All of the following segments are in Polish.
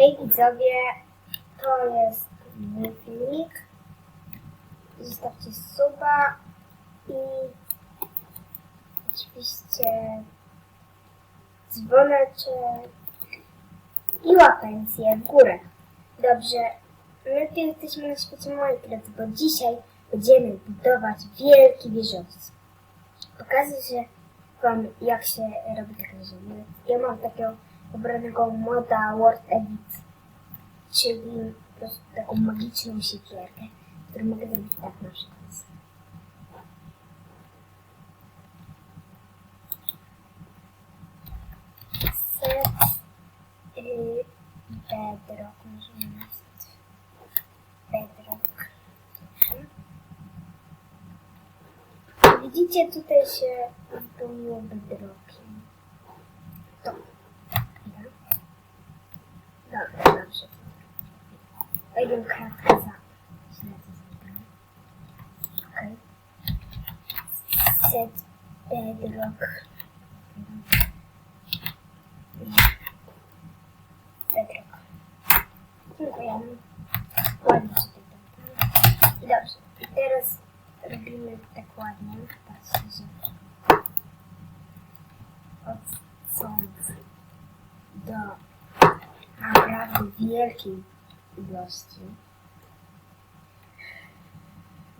Hej widzowie, to jest mój filmik. Zostawcie suba i oczywiście dzwoneczek i łapencję w górę. Dobrze, my tu jesteśmy na świecie Minecraft, bo dzisiaj będziemy budować wielki wieżowiec. Pokażę wam jak się robi takie wieżowiec. Ja mam takiego wybranego moda Word Edit, czyli po prostu taką magiczną siekierkę, którą mogę zrobić tak na przykład. Set y, bedrock, możemy napisać bedrock. Widzicie, tutaj się wypełniło bedrockiem. To. Dobra, Dobra, dobrze. Wejdę kratkę za. Okej. Set bedrock. Bedrock. Ładnie sobie to. I dobrze. I teraz robimy tak ładnie. Patrzcie, że odstąd do naprawdę wielkiej ilości.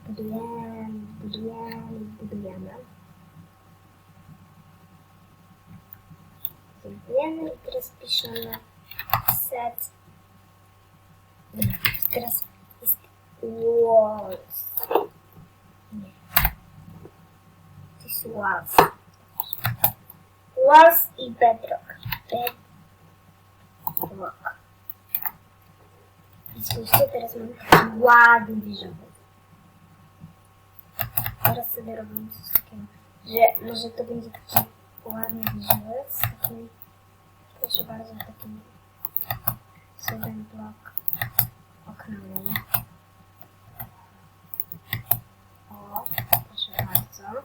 Budujemy, budujemy, budujemy. Dziękujemy i teraz piszemy set. Nie, teraz jest walls. Nie. To jest walls. Walls i bedrock. Bedrock. Spójrzcie, teraz taki ładny wieżowiec. Teraz sobie robimy coś takiego, że może to będzie taki ładny wieżowiec, taki, proszę bardzo, taki jeden blok oknami. O, proszę bardzo.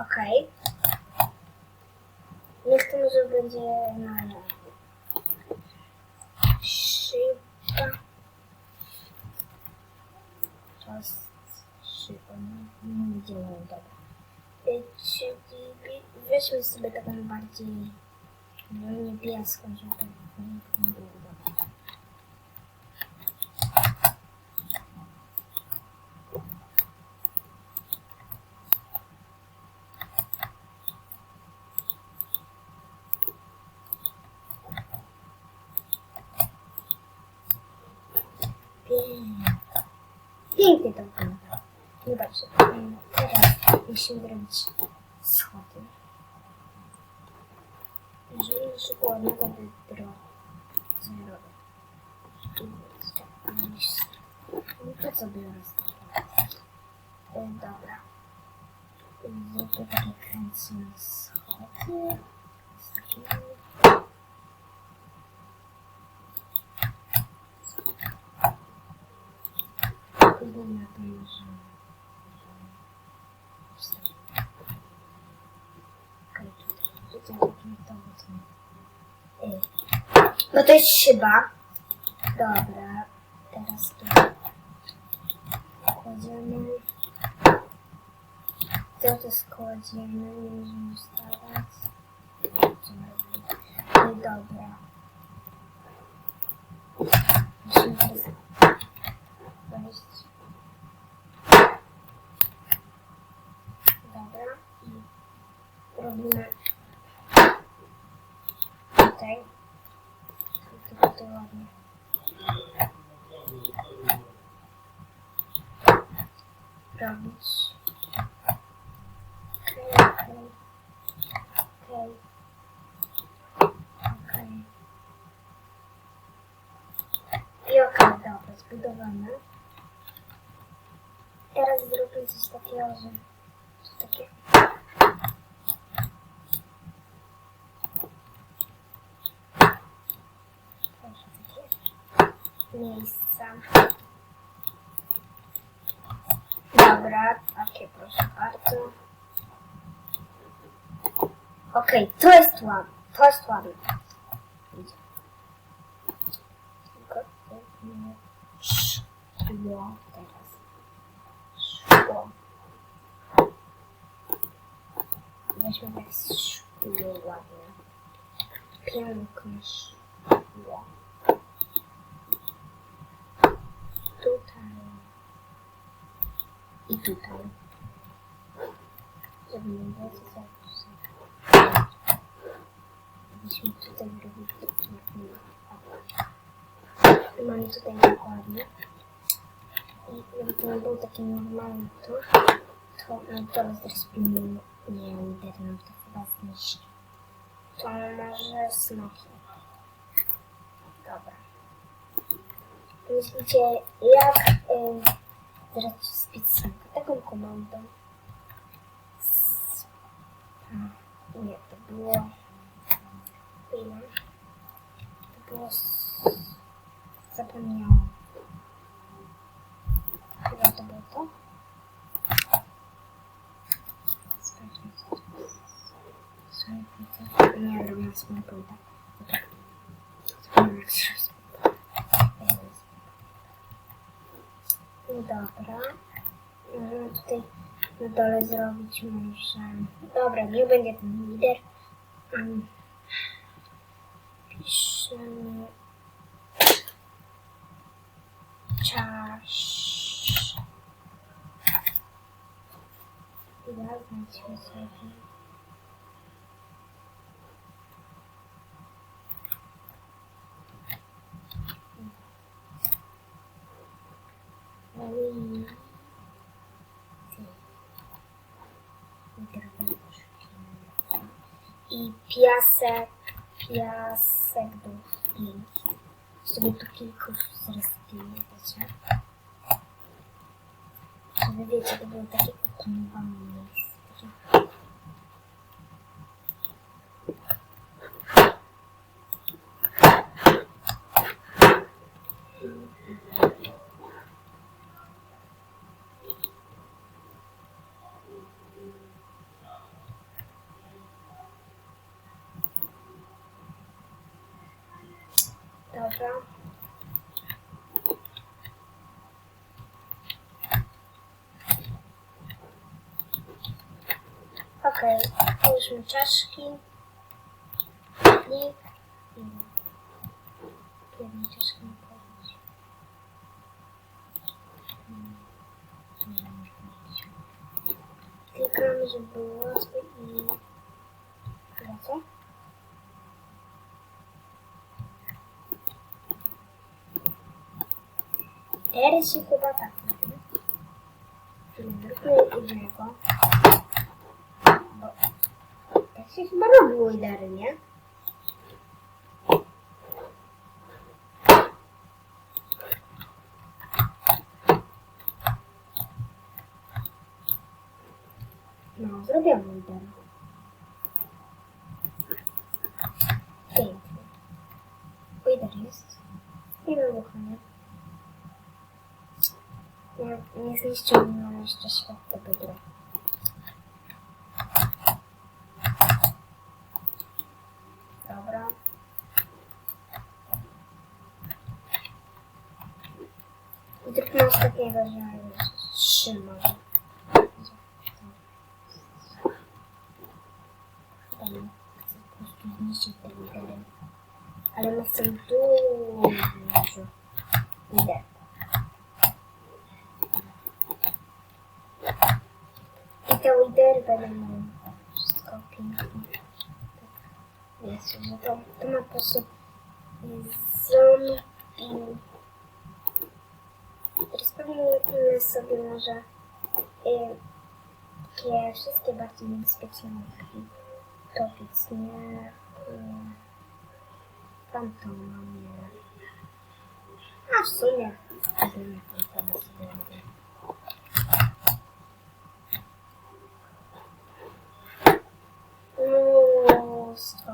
Okej. Niech to może będzie na szyba. To jest szyba. Nie, nie działają dobra. Y, Czyli weźmy sobie taką bardziej no, niebieską, żeby to nie było dobre. Pięknie. To wygląda. No dobrze. Teraz musimy zrobić schody. Jeżeli naszego ładnego wydro zerowe. Tu jest. No to co biorę z tego? E, Dobra. Zróbmy takie kręcone schody. Z takimi Wygląda to już, że... Okej, tutaj. Tutaj robimy to, bo to... Y. No to jest szyba. Dobra. Teraz tu kładziemy. To to składziemy. Nie możemy stawać. No dobra. Musimy teraz okej. Okej. Okej. I okej, dobra, zbudowane. Teraz zróbmy coś takiego, że to takie miejsca. Dobra, takie proszę bardzo. Okej, to jest ładne, to jest ładne. Tylko szło teraz. Szło. Weźmy tak szło ładnie. Piękne szło. Tutaj. I tutaj. Żeby nie było co za Musimy tutaj robić I mamy tutaj dokładnie. I jakby to nie był taki normalny tur, to no to zrespimy nie lider nam to chyba zniszczy. To może smoki. Dobra. Myślicie, jak y, zradzić specjalnie to było to? Sprawdźmy co to jest. Sorry, co? Nie, robiłam small pointa. Dobra. Zapomniałam jak się No dobra. Tutaj na dole zrobić może... Dobra, nie będzie ten lider. Um, piszemy... Czasz... I zaznaczmy sobie... I piasek, piasek do zdjęć. Sobie tu kilku zrespiję, wiecie. Żeby wiecie, to było takie opanowane miejsce. Takie... Dobra. Okej, połóżmy czaszki. Klik. I jedną czaszkę nie położyć. Hmm, co może być? Klikamy, żeby było łatwiej i... Lecę. Teraz się chyba tak robi. Zróbmy innego. Bo tak się chyba robiło idealnie, nie? No, zrobiłam lider. Pięknie. Lider jest. I wybuchamy. Nie, nie zniszczył mnie jeszcze świat tego gry. Dobra. I zróbmy ostatniego, że trzy może. Jest, że to, to ma po prostu zombie. Pewnie sobie może y, takie wszystkie bardziej niebezpieczne marki topić, nie? Y, Fantoma, nie. A w sumie, nie Fantoma sobie robię. Mnóstwo.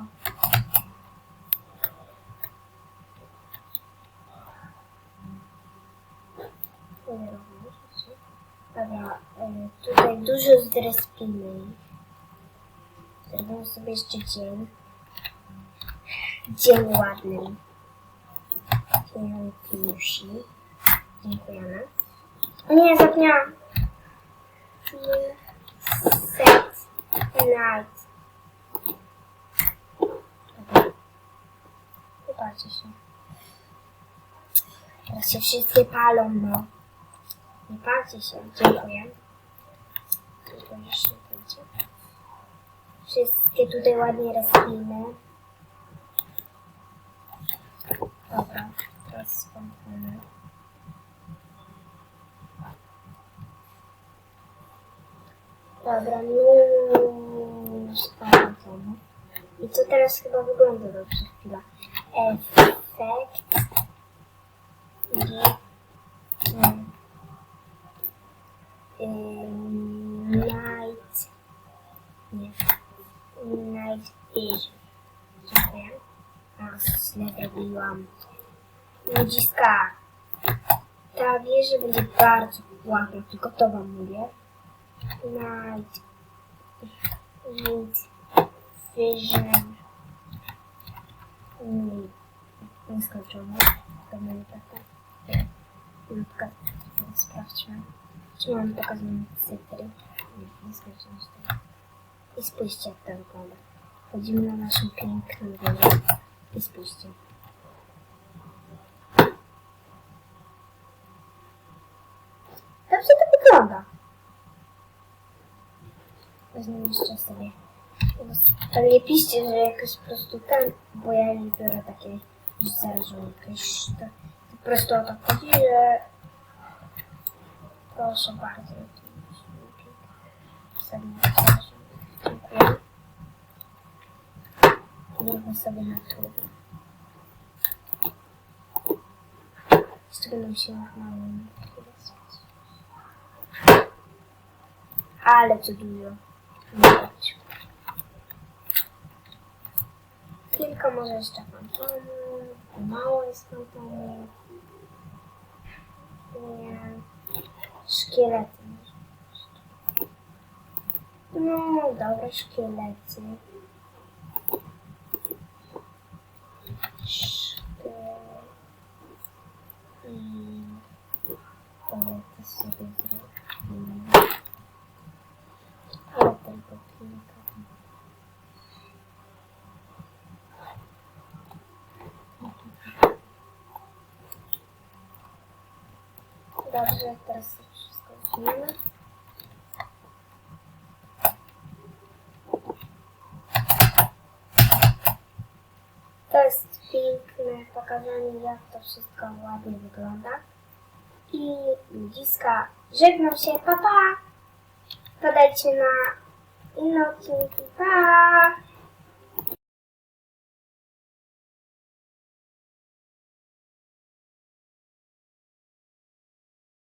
Dobra, e, tutaj dużo zdrespimy. Zrobimy sobie jeszcze dzień. dzień ładnym. Piękniejszy. Dziękujemy. O nie, zapomniałam. Set night. Dobra. Wybaczcie się. Teraz się wszystkie palą, no. Nie palcie się. Dziękuję. Tylko jeszcze będzie. Wszystkie tutaj ładnie rozpijmy. Dobra, teraz spąkamy. Dobra, no sprawdzamy. I co teraz chyba wygląda dobrze chwila. Efekt. G. Dziękuję. A, źle zrobiłam. Ludziska. Ta wieża będzie bardzo ładna, tylko to wam mówię. Night. Vision. Nie. Nieskończone. To mamy taka. Lutka. Sprawdźmy. Czy mam pokazaną cyfry? Nie, nieskończone. I spójrzcie jak to wygląda. To wygląda. Weźmiemy jeszcze sobie. Ale nie piszcie, że jakoś po prostu ten, bo ja nie biorę takiej już zarażonej jakieś to, to po prostu o to chodzi, że proszę bardzo. Sobie Dziękuję. Zróbmy sobie na. Jeszcze będą się mało Ale to dużo. Kilka może jeszcze fantonu. Mało jest fantonu. Nie. Szkielety. No, szkielety. Szkielety. I... To sobie zrobimy. Ale tylko kilka. Dobrze, teraz wszystko zmienimy. To jest piękne pokazanie, jak to wszystko ładnie wygląda. I ludziska, żegnam się, pa pa! Podajcie na inne odcinki, pa!